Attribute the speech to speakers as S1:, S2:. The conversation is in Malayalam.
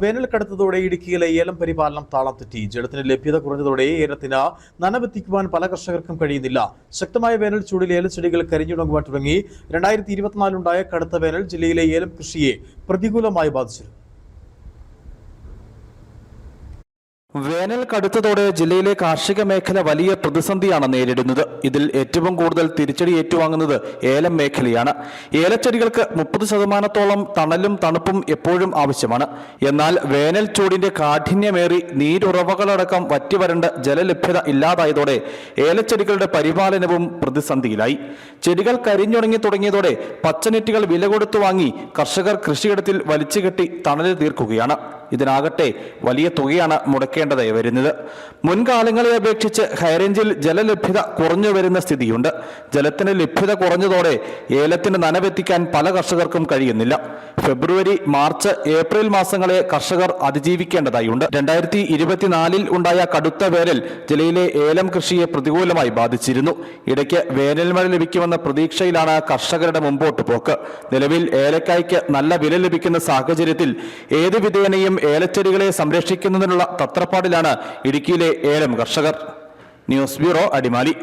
S1: വേനൽ കടുത്തതോടെ ഇടുക്കിയിലെ ഏലം പരിപാലനം താളം തെറ്റി. ജലത്തിന് ലഭ്യത കുറഞ്ഞതോടെ ഏലത്തിന് നനവെത്തിക്കുവാൻ പല കർഷകർക്കും കഴിയുന്നില്ല. ശക്തമായ വേനൽ ചൂടിൽ ഏലച്ചെടികൾ കരിഞ്ഞുണങ്ങുവാൻ തുടങ്ങി. രണ്ടായിരത്തി ഇരുപത്തിനാലുണ്ടായ കടുത്ത വേനൽ ജില്ലയിലെ ഏലം കൃഷിയെ പ്രതികൂലമായി ബാധിച്ചിരുന്നു.
S2: വേനൽ കടുത്തതോടെ ജില്ലയിലെ കാർഷിക മേഖല വലിയ പ്രതിസന്ധിയാണ് നേരിടുന്നത്. ഇതിൽ ഏറ്റവും കൂടുതൽ തിരിച്ചടി ഏറ്റുവാങ്ങുന്നത് ഏലം മേഖലയാണ്. ഏലച്ചെടികൾക്ക് മുപ്പത് ശതമാനത്തോളം തണലും തണുപ്പും എപ്പോഴും ആവശ്യമാണ്. എന്നാൽ വേനൽ ചൂടിന്റെ കാഠിന്യമേറി നീരുറവകളടക്കം വറ്റിവരണ്ട് ജലലഭ്യത ഇല്ലാതായതോടെ ഏലച്ചെടികളുടെ പരിപാലനവും പ്രതിസന്ധിയിലായി. ചെടികൾ കരിഞ്ഞുണങ്ങി തുടങ്ങിയതോടെ പച്ചനെറ്റുകൾ വില കൊടുത്തു വാങ്ങി കർഷകർ കൃഷിയിടത്തിൽ വലിച്ചുകെട്ടി തണൽ തീർക്കുകയാണ്. ഇതിനാകട്ടെ വലിയ തുകയാണ് മുടക്കേണ്ടതായി വരുന്നത്. മുൻകാലങ്ങളെ അപേക്ഷിച്ച് ഹൈറേഞ്ചിൽ ജലലഭ്യത കുറഞ്ഞു വരുന്ന സ്ഥിതിയുണ്ട്. ജലത്തിന് ലഭ്യത കുറഞ്ഞതോടെ ഏലത്തിന് നനവെത്തിക്കാൻ പല കർഷകർക്കും കഴിയുന്നില്ല. ഫെബ്രുവരി മാർച്ച് ഏപ്രിൽ മാസങ്ങളെ കർഷകർ അതിജീവിക്കേണ്ടതായുണ്ട് രണ്ടായിരത്തി ഇരുപത്തിനാലിൽ ഉണ്ടായ കടുത്ത വേനൽ ജില്ലയിലെ ഏലം കൃഷിയെ പ്രതികൂലമായി ബാധിച്ചിരുന്നു. ഇടയ്ക്ക് വേനൽ മഴ ലഭിക്കുമെന്ന പ്രതീക്ഷയിലാണ് കർഷകരുടെ മുമ്പോട്ട് പോക്ക്. നിലവിൽ ഏലക്കായ്ക്ക് നല്ല വില ലഭിക്കുന്ന സാഹചര്യത്തിൽ ഏത് വിധേനയും ഏലച്ചെടികളെ സംരക്ഷിക്കുന്നതിനുള്ള തത്രപ്പാടിലാണ് ഇടുക്കിയിലെ ഏലം കർഷകർ. News bureau Adimali.